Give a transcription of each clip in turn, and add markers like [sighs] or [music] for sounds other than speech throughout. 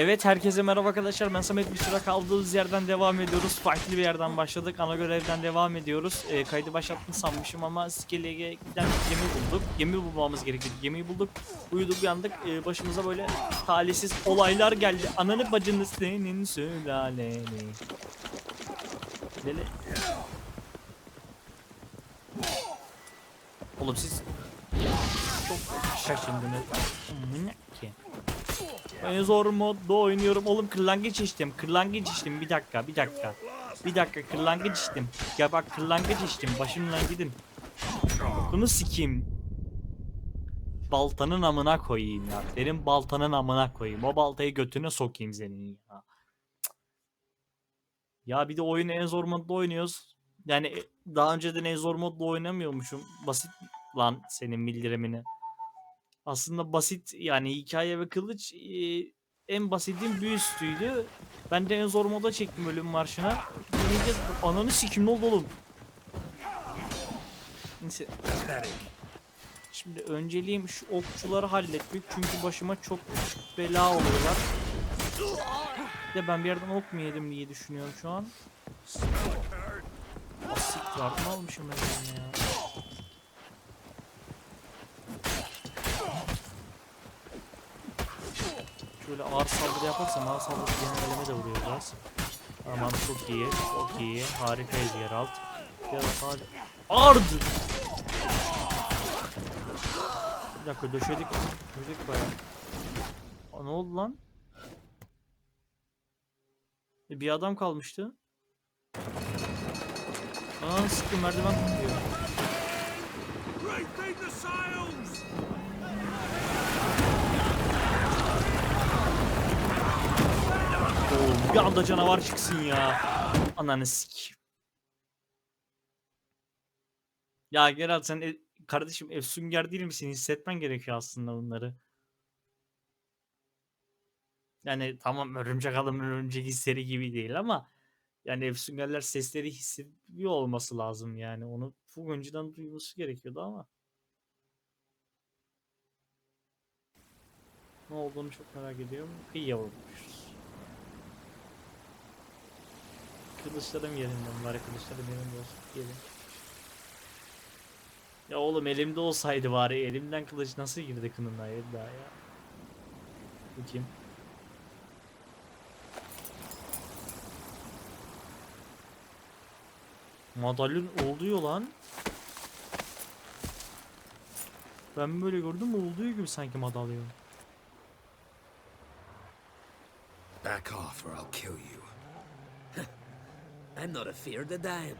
Evet herkese merhaba arkadaşlar. Ben Samet. Bir süre kaldığımız yerden devam ediyoruz. Farklı bir yerden başladık. Ana görevden devam ediyoruz. Ee, kaydı başlattım sanmışım ama Skele'ye giden gemi bulduk. Gemi bulmamız gerekiyor gemiyi bulduk. Uyuduk uyandık. Ee, başımıza böyle talihsiz olaylar geldi. Ananı bacını senin sülaleni. Deli. Oğlum siz çok şaşındınız Ne ki? En zor modda oynuyorum. Oğlum kırlangıç içtim. Kırlangıç içtim. Bir dakika, bir dakika. Bir dakika kırlangıç içtim. Ya bak kırlangıç içtim. Başımdan gidin. Bunu sikeyim. Baltanın amına koyayım ya. Senin baltanın amına koyayım. O baltayı götüne sokayım senin ya. Ya bir de oyunu en zor modda oynuyoruz. Yani daha önceden en zor modda oynamıyormuşum. Basit lan senin bildirimini. Aslında basit yani hikaye ve kılıç e, en basitin bir üstüydü. Ben de en zor moda çektim ölüm marşına. Deneyeceğiz. Ananı sikim oldu oğlum? Neyse. Şimdi önceliğim şu okçuları halletmek çünkü başıma çok bela oluyorlar. Bir de ben bir yerden ok mu yedim diye düşünüyorum şu an. Asit yardım almışım ben ya. Şöyle ağır saldırı yaparsam ağır saldırı genel eleme de vuruyor biraz. Tamam çok iyi, çok iyi. Harikayız Geralt. Geralt hadi. Ard! Bir dakika döşedik. Döşedik bayağı. Aa, ne oldu lan? E, bir adam kalmıştı. Aa sıkı merdiven tutuyor. Bir anda canavar çıksın ya. Ananı sik. Ya Geralt sen e- kardeşim Efsunger değil misin? Hissetmen gerekiyor aslında bunları. Yani tamam örümcek adamın örümcek hisleri gibi değil ama yani Efsungerler sesleri hissediyor olması lazım yani. Onu çok önceden duyması gerekiyordu ama. Ne olduğunu çok merak ediyorum. Kıyıya vurmuşuz. Kılıçlarım yerinden var kılıçlarım yerinde olsun gelin. Ya oğlum elimde olsaydı bari elimden kılıç nasıl girdi kınına daha ya. Bu kim? Madalyon oluyor lan. Ben böyle gördüm olduğu gibi sanki madalyon. Back off or I'll kill you. I'm not afeard of dying.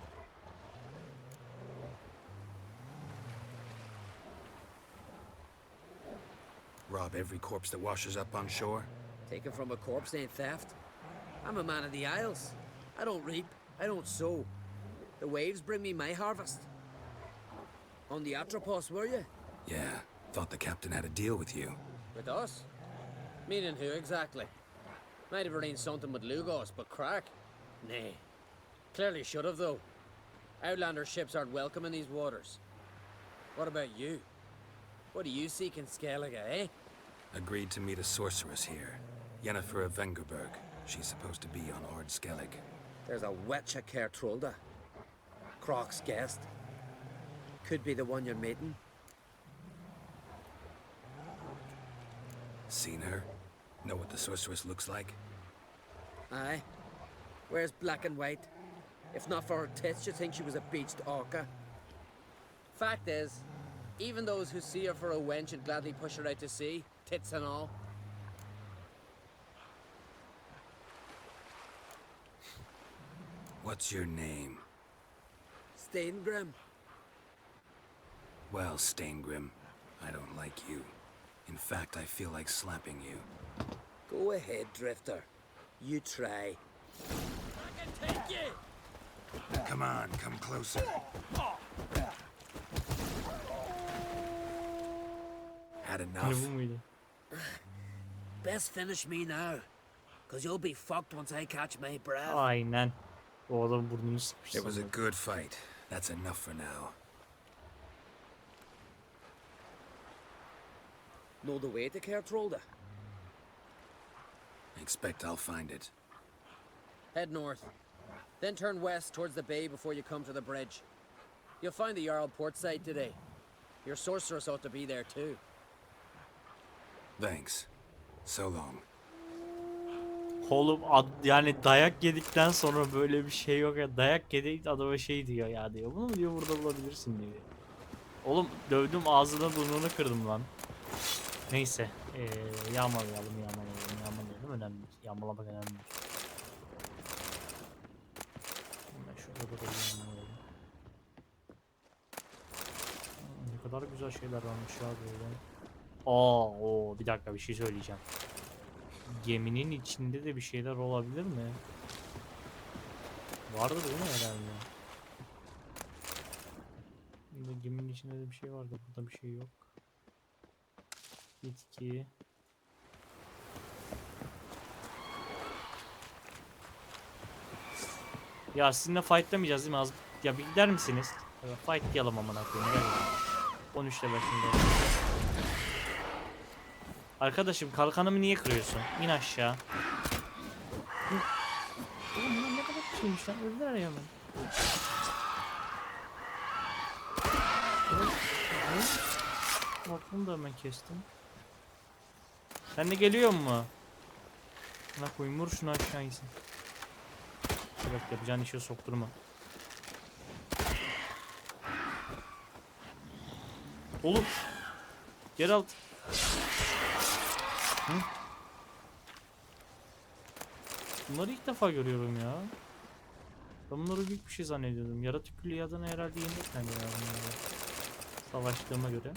Rob every corpse that washes up on shore? Taken from a corpse ain't theft. I'm a man of the Isles. I don't reap, I don't sow. The waves bring me my harvest. On the Atropos, were you? Yeah, thought the captain had a deal with you. With us? Meaning who exactly? Might have arranged something with Lugos, but crack? Nay. Clearly should have, though. Outlander ships aren't welcome in these waters. What about you? What do you seek in Skellige, eh? Agreed to meet a sorceress here. Yennefer of Vengerberg. She's supposed to be on Ord Skellig. There's a witch at Kertrolda. Croc's guest. Could be the one you're meeting. Seen her? Know what the sorceress looks like? Aye. Where's black and white. If not for her tits, you'd think she was a beached orca. Fact is, even those who see her for a wench would gladly push her out to sea, tits and all. What's your name? Steingrim. Well, Staingrim, I don't like you. In fact, I feel like slapping you. Go ahead, Drifter. You try. I can take you! Come on, come closer. Had enough? [sighs] Best finish me now. Cause you'll be fucked once I catch my breath. Aynen. O adam burnunu sıkmış. It was a good fight. That's enough for now. Know the way to Kertrolda? expect I'll find it. Head north. Then turn west towards the bay before you come to the bridge. You'll find the Jarl port side today. Your sorceress ought to be there too. Thanks. So long. Oğlum ad- yani dayak yedikten sonra böyle bir şey yok ya. Dayak yedik adama şey diyor ya diyor. Bunu diyor burada bulabilirsin diyor. Oğlum dövdüm ağzını burnunu kırdım lan. Neyse. Ee, yağmalayalım yağmalayalım yağmalayalım önemli. Yağmalamak önemli Ne kadar güzel şeyler varmış ya böyle. Aa, o bir dakika bir şey söyleyeceğim. Geminin içinde de bir şeyler olabilir mi? Vardı değil mi herhalde? Geminin içinde de bir şey vardı. Burada bir şey yok. Bitki. Ya sizinle fightlamayacağız değil mi? Az... Ya bir gider misiniz? Evet, fightlayalım amına koyayım. Gel. ya. 13 başında. Arkadaşım kalkanımı niye kırıyorsun? İn aşağı. Oğlum bunlar ne kadar şeymiş lan. Öldüler ya evet. Bak bunu da hemen kestim. Sen de geliyor mu? Buna koyayım vur şunu aşağı insin. Bak yapacağın işe sokturma. Oğlum. Geralt. Hı? Bunları ilk defa görüyorum ya. Ben bunları büyük bir şey zannediyordum. Yaratık külliyatını herhalde yendik ben ya bunları. Savaştığıma göre.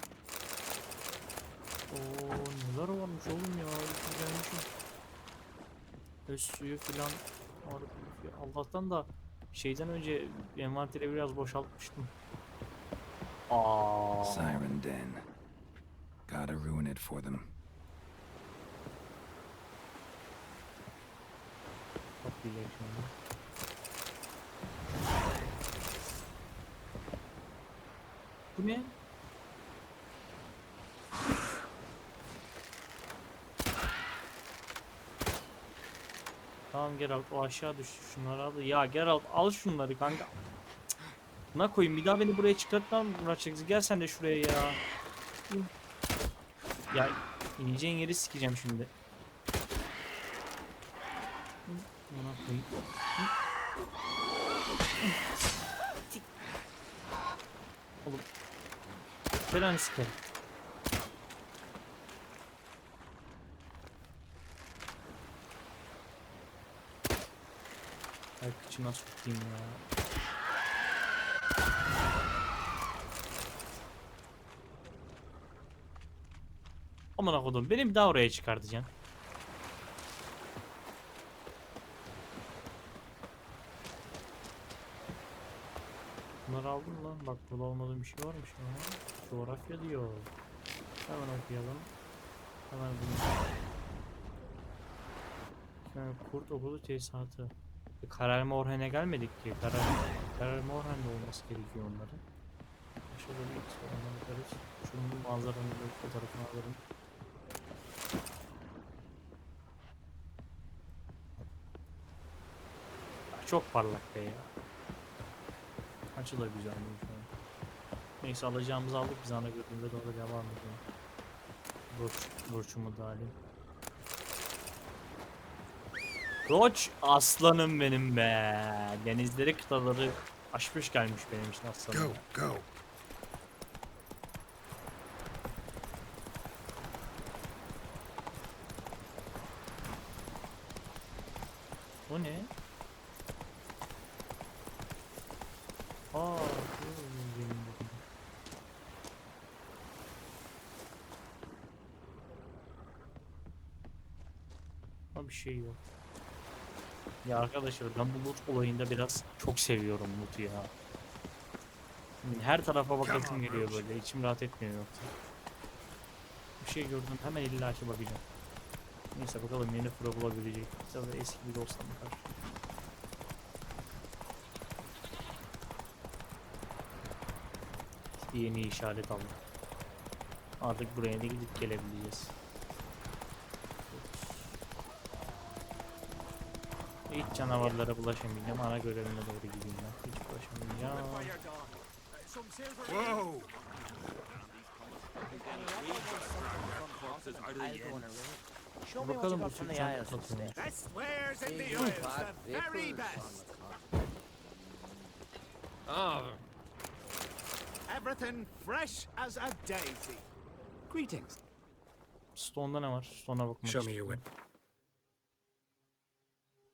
Oo neler varmış oğlum ya. Öz suyu filan. Allah'tan da şeyden önce envanteri biraz boşaltmıştım. Aa. Siren Den. Gotta ruin it for them. Bu ne? Tamam Geralt o aşağı düştü şunları al. Ya Geralt al şunları kanka. Buna koyayım bir daha beni buraya çıkartmam bırakacaksın. Gel sen de şuraya ya. Ya ineceğin yeri sikeceğim şimdi. Buna koyayım. Oğlum. Falan sikerim. Ay kıçına sokayım ya. Aman kodum beni bir daha oraya çıkartacaksın. Bunları aldın lan. Bak burada olmadığım bir şey varmış ya. Coğrafya diyor. Hemen okuyalım. Hemen bunu. Yani kurt okulu tesisatı. E, Kararma gelmedik ki. Karar, Kararma Orhan'da olması gerekiyor onların. Şöyle bir oranına bakarız. Şunun manzaranın da fotoğrafını alırım. Ya Çok parlak be ya. Açı da güzel şu an. Neyse alacağımızı aldık biz ana gördüğümüzde doğru devam edelim. Burç, burçumu da Roç aslanım benim be. Denizleri kıtaları aşmış gelmiş benim için aslanım. Go, go. O ne? Aa, bir şey yok. Ya arkadaşlar ben bu loot olayında biraz çok seviyorum loot'u ya. Her tarafa bakasım geliyor böyle. içim rahat etmiyor yoksa. Bir şey gördüm hemen illaki bakacağım. Neyse bakalım yeni pro bulabilecek. Tabii eski bir var. Bir yeni işaret aldım. Artık buraya da gidip gelebileceğiz. Hiç canavarlara bulaşamayacağım. Ana görevine doğru gideyim ben. Hiç bulaşamayacağım. You Bakalım bu vapors best. Ah, Everything fresh as a daisy. Greetings. Stone'da ne var? Stone'a bakmak Show me your istiyorum.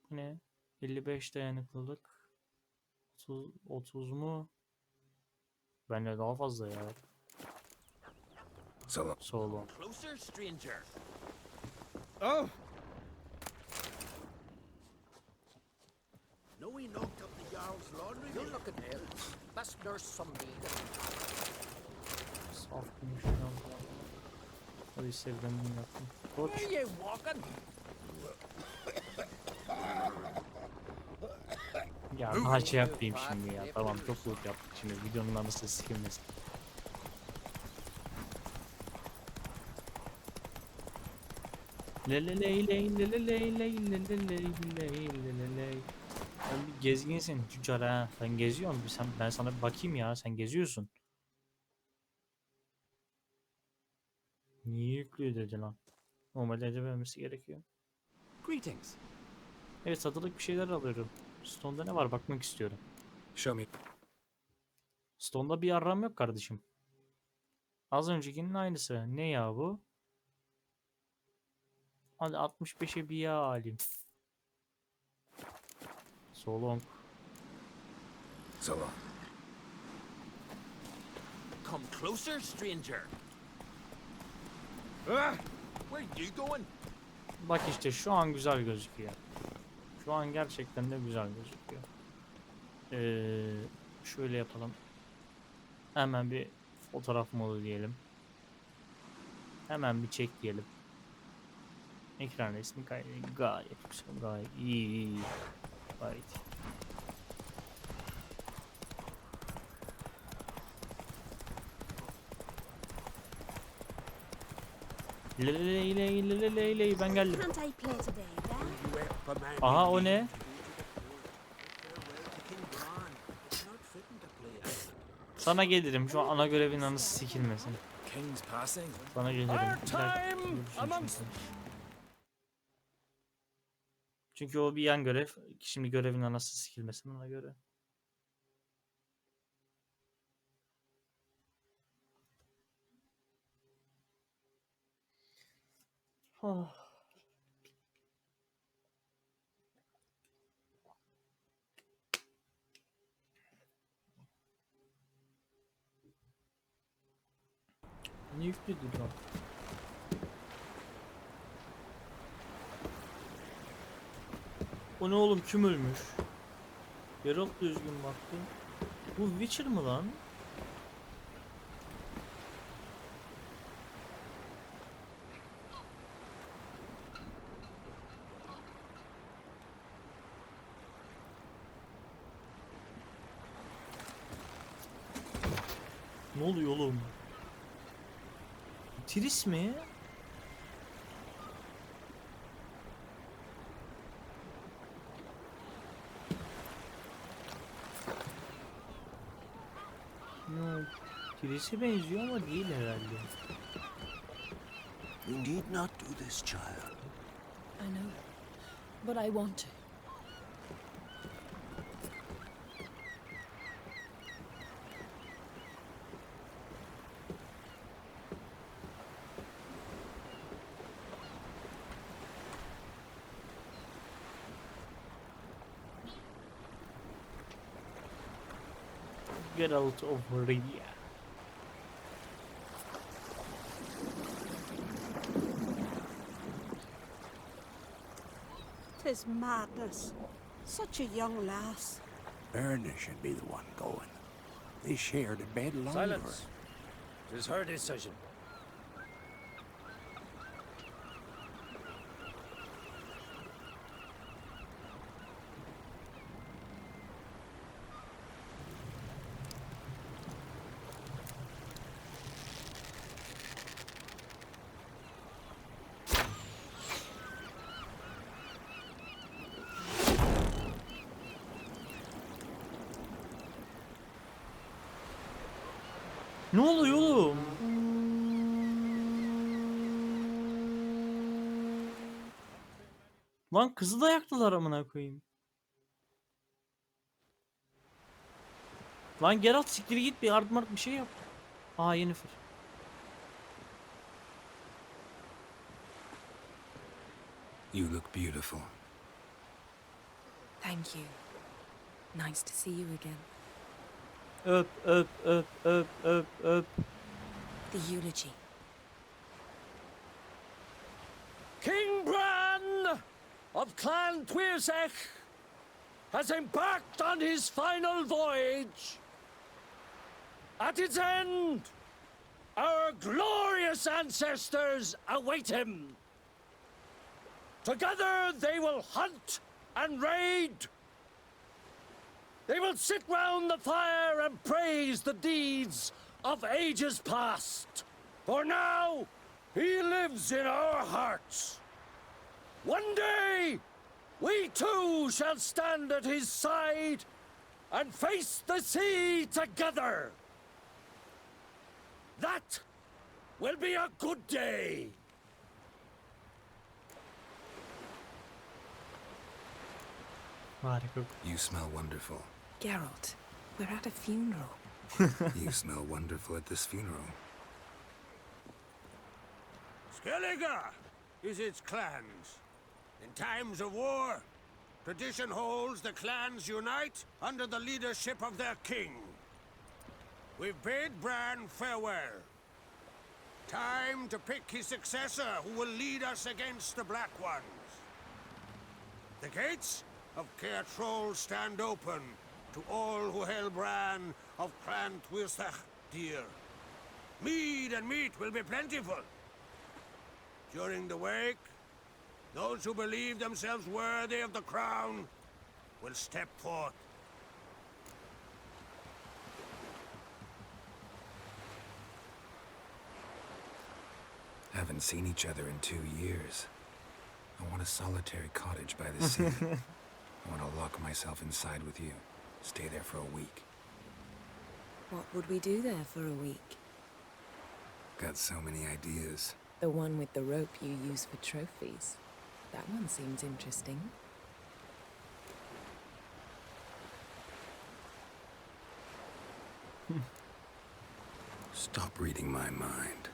Whip. Bu ne? 55 dayanıklılık. 30, 30 mu? Bende daha fazla ya. Long. Solo. Closer, stranger. oh, No, we knocked up the Jarl's laundry. You're looking ill. Let's nurse some need. Saf gümüş. Hadi sevdim bunu yaptım. Koç. Where you walking? Ya daha şey yapmayayım şimdi ya. Tamam çok loot yaptık şimdi. Videonun anısı sikilmesin. Sen bir gezginsin tüccar ha. Sen geziyorsun. Bir Sen, ben sana bir bakayım ya. Sen geziyorsun. Niye yüklüyor dedi lan. Normalde edememesi gerekiyor. Greetings. Evet satılık bir şeyler alıyorum. Stone'da ne var bakmak istiyorum. Show me. Stone'da bir arram yok kardeşim. Az öncekinin aynısı. Ne ya bu? Hadi 65'e bir yağ alayım. So long. So long. Come closer, stranger. Ah, where you going? Bak işte şu an güzel gözüküyor. Şu an gerçekten de güzel gözüküyor. Ee, şöyle yapalım. Hemen bir fotoğraf modu diyelim. Hemen bir çek diyelim. Ekran resmi gayet, gayet güzel, gayet iyi, iyi. Gayet ley ley ley ley ben geldim. Can't I play today, yeah? Aha o ne? Sana gelirim şu ana görevin anısı sikilmesin. Sana gelirim. Amongst- çünkü. O bir yan görev. Şimdi görevin anası sikilmesin ona göre. Ah. Ne yüklüydü lan? O ne oğlum kim ölmüş? Geralt da üzgün baktı. Bu Witcher mı lan? Ne oluyor oğlum? Tris mi? Yok. Tris'e benziyor ama değil herhalde. You need not do this, child. I know. But I want to. Geralt of Rivia. Tis madness. Such a young lass. Erna should be the one going. They shared a bed longer. silence. It is her decision. Ne oluyor oğlum? Lan kızı da yaktılar amına koyayım. Lan Geralt siktir git bir yardım et, bir şey yap. Aa Yennefer. You look beautiful. Thank you. Nice to see you again. The eulogy. King Bran of Clan Tuirsech has embarked on his final voyage. At its end, our glorious ancestors await him. Together they will hunt and raid. They will sit round the fire and praise the deeds of ages past. For now, he lives in our hearts. One day, we too shall stand at his side and face the sea together. That will be a good day. You smell wonderful. Geralt, we're at a funeral. [laughs] you smell wonderful at this funeral. Skellige is its clans. In times of war, tradition holds the clans unite under the leadership of their king. We've bade Bran farewell. Time to pick his successor who will lead us against the Black Ones. The gates of Caer Troll stand open to all who hail Bran of Clan Twirsach dear. Mead and meat will be plentiful. During the wake, those who believe themselves worthy of the crown will step forth. Haven't seen each other in two years. I want a solitary cottage by the sea. [laughs] I want to lock myself inside with you. Stay there for a week. What would we do there for a week? Got so many ideas. The one with the rope you use for trophies. That one seems interesting. Hmm. Stop reading my mind.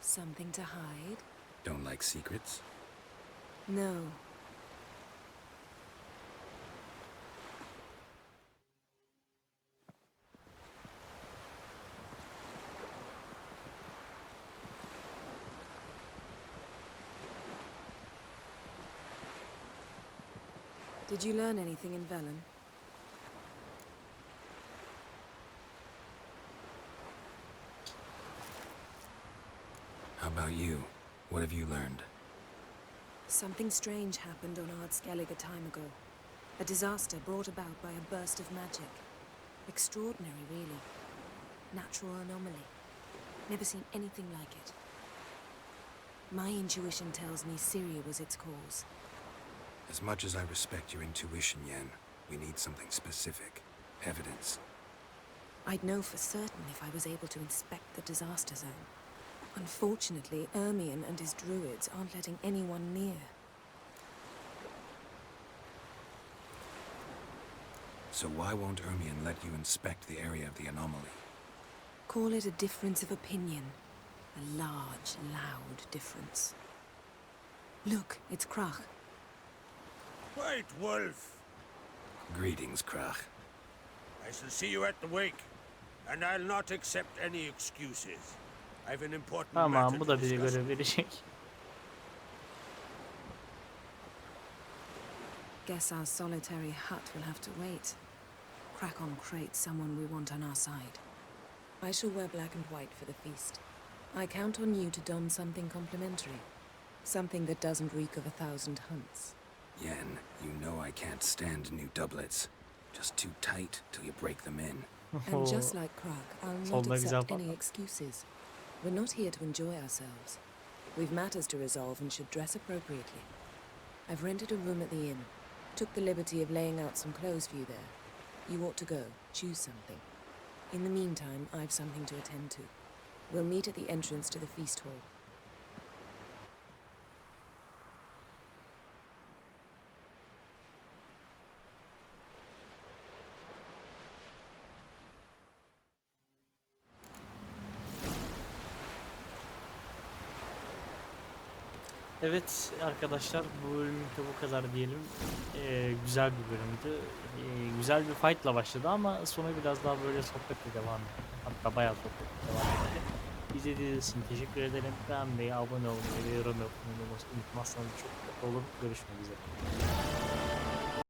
Something to hide? Don't like secrets? No. Did you learn anything in Velen? How about you? What have you learned? Something strange happened on Ardskellig a time ago. A disaster brought about by a burst of magic. Extraordinary, really. Natural anomaly. Never seen anything like it. My intuition tells me Syria was its cause. As much as I respect your intuition, Yen, we need something specific. Evidence. I'd know for certain if I was able to inspect the disaster zone. Unfortunately, Ermion and his druids aren't letting anyone near. So why won't Ermion let you inspect the area of the anomaly? Call it a difference of opinion. A large, loud difference. Look, it's Krach. White Wolf, Greetings, Krach. I shall see you at the wake, and I'll not accept any excuses. I've an important Tamam matter bu to da bize discuss. görev verecek. Guess our solitary hut will have to wait. Crack on crate someone we want on our side. I shall wear black and white for the feast. I count on you to don something complimentary. Something that doesn't reek of a thousand hunts. Yen, you know I can't stand new doublets. Just too tight till you break them in. [laughs] And just like Krag, I'll not Solda accept any excuses. We're not here to enjoy ourselves. We've matters to resolve and should dress appropriately. I've rented a room at the inn. Took the liberty of laying out some clothes for you there. You ought to go. Choose something. In the meantime, I've something to attend to. We'll meet at the entrance to the feast hall. Evet arkadaşlar bu bölümlük de bu kadar diyelim. Ee, güzel bir bölümdü. Ee, güzel bir fightla başladı ama sonra biraz daha böyle sohbetle devam etti. Hatta bayağı sohbetle devam etti. İzlediğiniz için teşekkür ederim. Beğenmeyi, abone olmayı ve yorum yapmayı unutmazsanız çok mutlu olurum. Görüşmek üzere.